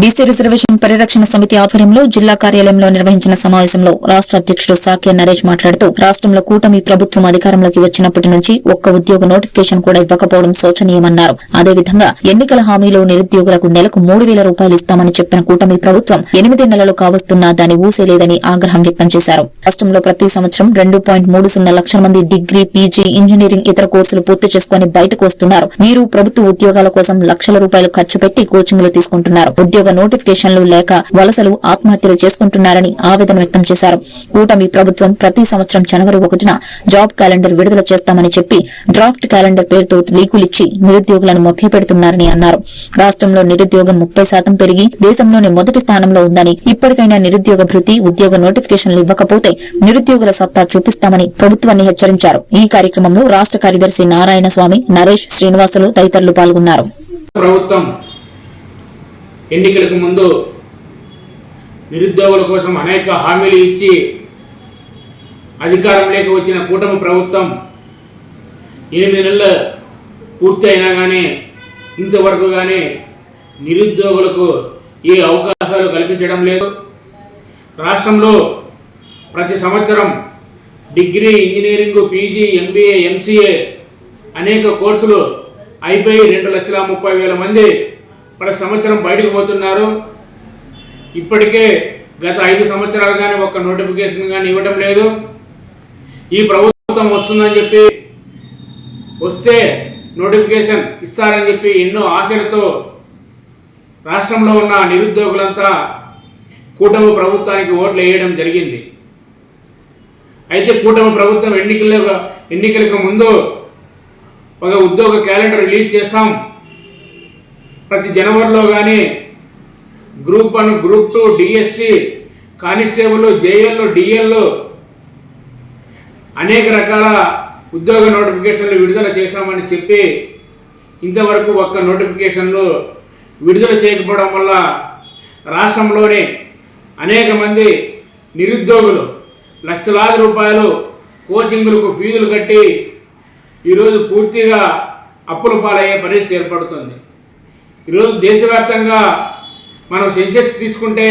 BC reservation పరిరక్షణ సమితి ఆధ్వర్యంలో జిల్లా కార్యాలయంలో నిర్వహించిన సమావేశంలో రాష్ట అధ్యక్షుడు సాకే నరేష్ మాట్లాడుతూ రాష్ట్రంలో కూటమి ప్రభుత్వం అధికారంలోకి వచ్చినప్పటి నుంచి ఒక్క ఉద్యోగ నోటిఫికేషన్ కూడా ఇవ్వకపోవడం శోచనీయమన్నారు. అదేవిధంగా ఎన్నికల హామీలో నిరుద్యోగులకు నెలకు మూడు వేల రూపాయలు ఇస్తామని చెప్పిన కూటమి ప్రభుత్వం ఎనిమిది నెలలు కావస్తున్నా దాని ఊసేలేదని ఆగ్రహం వ్యక్తం చేశారు. రాష్ట్రంలో ప్రతి సంవత్సరం రెండు పాయింట్ మూడు సున్నా లక్షల మంది డిగ్రీ పీజీ ఇంజనీరింగ్ ఇతర కోర్సులు పూర్తి చేసుకుని బయటకు వస్తున్నారు. వీరు ప్రభుత్వ ఉద్యోగాల కోసం లక్షల రూపాయలు ఖర్చు పెట్టి కోచింగ్లు తీసుకుంటున్నారు. ఉద్యోగ నోటిఫికేషన్లు లేక వలసలు ఆత్మహత్యలు చేసుకుంటున్నారని ఆవేదన వ్యక్తం చేశారు. కూటమి ప్రభుత్వం ప్రతి సంవత్సరం జనవరి ఒకటిన జాబ్ క్యాలెండర్ విడుదల చేస్తామని చెప్పి డ్రాఫ్ట్ క్యాలెండర్ పేరుతో లీకులిచ్చి నిరుద్యోగులను మభ్యపెడుతున్నారని అన్నారు. రాష్ట్రంలో నిరుద్యోగం ముప్పై శాతం పెరిగి దేశంలోనే మొదటి స్థానంలో ఉందని ఇప్పటికైనా నిరుద్యోగ భృతి ఉద్యోగ నోటిఫికేషన్లు ఇవ్వకపోతే నిరుద్యోగుల సత్తా చూపిస్తామని ప్రభుత్వాన్ని హెచ్చరించారు. ఈ కార్యక్రమంలో రాష్ట్ర కార్యదర్శి నారాయణ స్వామి నరేష్ శ్రీనివాసులు తదితరులు పాల్గొన్నారు. ప్రభుత్వం ఎన్నికలకు ముందు నిరుద్యోగుల కోసం అనేక హామీలు ఇచ్చి అధికారంలోకి వచ్చిన కూటమి ప్రభుత్వం ఎనిమిది నెలలు పూర్తి అయినా కానీ ఇంతవరకు కానీ నిరుద్యోగులకు ఏ అవకాశాలు కల్పించడం లేదు. రాష్ట్రంలో ప్రతి సంవత్సరం degree engineering PG MBA MCA అనేక కోర్సులు అయిపోయి రెండు లక్షల ముప్పై వేల మంది ప్రతి సంవత్సరం బయటకు పోతున్నారు. ఇప్పటికే గత ఐదు సంవత్సరాలు కానీ ఒక్క నోటిఫికేషన్ కానీ ఇవ్వడం లేదు. ఈ ప్రభుత్వం వస్తుందని చెప్పి వస్తే నోటిఫికేషన్ ఇస్తారని చెప్పి ఎన్నో ఆశలతో రాష్ట్రంలో ఉన్న నిరుద్యోగులంతా కూటమి ప్రభుత్వానికి ఓట్లు వేయడం జరిగింది. అయితే కూటమి ప్రభుత్వం ఎన్నికల ఎన్నికలకు ముందు ఒక ఉద్యోగ క్యాలెండర్ రిలీజ్ చేస్తాం ప్రతి జనవరిలో కానీ group one group two DSC constable JL DL అనేక రకాల ఉద్యోగ నోటిఫికేషన్లు విడుదల చేశామని చెప్పి ఇంతవరకు ఒక్క నోటిఫికేషన్లు విడుదల చేయకపోవడం వల్ల రాష్ట్రంలోని అనేక మంది నిరుద్యోగులు లక్షలాది రూపాయలు కోచింగులకు ఫీజులు కట్టి ఈరోజు పూర్తిగా అప్పుల పాలయ్యే పరిస్థితి ఏర్పడుతుంది. ఈరోజు దేశవ్యాప్తంగా మనం సెన్సెక్స్ తీసుకుంటే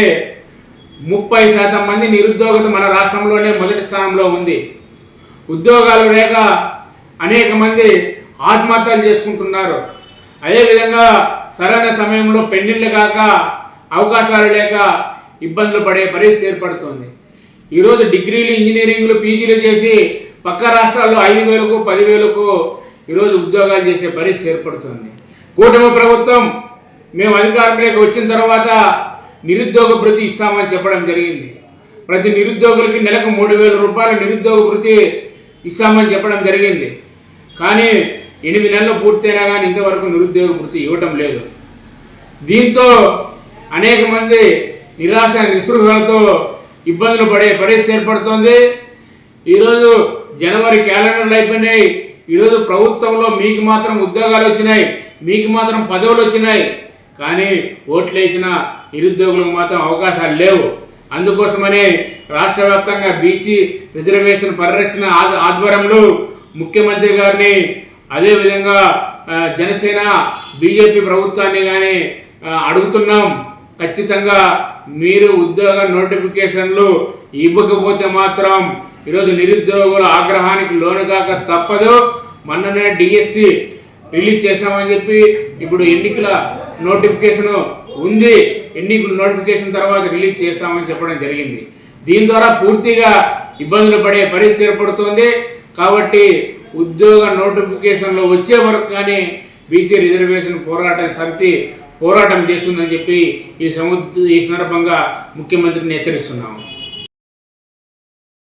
ముప్పై శాతం మంది నిరుద్యోగత మన రాష్ట్రంలోనే మొదటి స్థానంలో ఉంది. ఉద్యోగాలు లేక అనేక మంది ఆత్మహత్యలు చేసుకుంటున్నారు. అదేవిధంగా సరైన సమయంలో పెళ్ళిళ్ళు కాక అవకాశాలు లేక ఇబ్బందులు పడే పరిస్థితి ఏర్పడుతుంది. ఈరోజు డిగ్రీలు ఇంజనీరింగ్లు పీజీలు చేసి పక్క రాష్ట్రాల్లో ఐదు వేలకు పదివేలకు ఈరోజు ఉద్యోగాలు చేసే పరిస్థితి ఏర్పడుతుంది. కూటమి ప్రభుత్వం మేము అధికారంలోకి వచ్చిన తర్వాత నిరుద్యోగ భృతి ఇస్తామని చెప్పడం జరిగింది. ప్రతి నిరుద్యోగులకి నెలకు మూడు వేల రూపాయల నిరుద్యోగ భృతి ఇస్తామని చెప్పడం జరిగింది. కానీ ఎనిమిది నెలలు పూర్తయినా కానీ ఇంతవరకు నిరుద్యోగ భృతి ఇవ్వటం లేదు. దీంతో అనేక మంది నిరాశ నిస్పృహలతో ఇబ్బందులు పడే పరిస్థితి ఏర్పడుతోంది. ఈరోజు జనవరి క్యాలెండర్లు అయిపోయినాయి. ఈరోజు ప్రభుత్వంలో మీకు మాత్రం ఉద్యోగాలు వచ్చినాయి. మీకు మాత్రం పదవులు వచ్చినాయి. కానీ ఓట్లేసిన నిరుద్యోగులకు మాత్రం అవకాశాలు లేవు. అందుకోసమని రాష్ట్ర వ్యాప్తంగా బీసీ రిజర్వేషన్ పరిరక్షణ ఆధ్వర్యంలో ముఖ్యమంత్రి గారిని అదేవిధంగా జనసేన బీజేపీ ప్రభుత్వాన్ని కానీ అడుగుతున్నాం. ఖచ్చితంగా మీరు ఉద్యోగ నోటిఫికేషన్లు ఇవ్వకపోతే మాత్రం ఈరోజు నిరుద్యోగుల ఆగ్రహానికి లోను కాక తప్పదు. మొన్ననే డిఎస్సి రిలీజ్ చేశామని చెప్పి ఇప్పుడు ఎన్నికల నోటిఫికేషన్ ఉంది. ఎన్నికల నోటిఫికేషన్ తర్వాత రిలీజ్ చేస్తామని చెప్పడం జరిగింది. దీని ద్వారా పూర్తిగా ఇబ్బందులు పడే పరిస్థితి ఏర్పడుతుంది. కాబట్టి ఉద్యోగ నోటిఫికేషన్లో వచ్చే వరకు కానీ బీసీ రిజర్వేషన్ పోరాటం సమితి పోరాటం చేస్తుందని చెప్పి ఈ సముద్ర ఈ సందర్భంగా ముఖ్యమంత్రిని హెచ్చరిస్తున్నాము.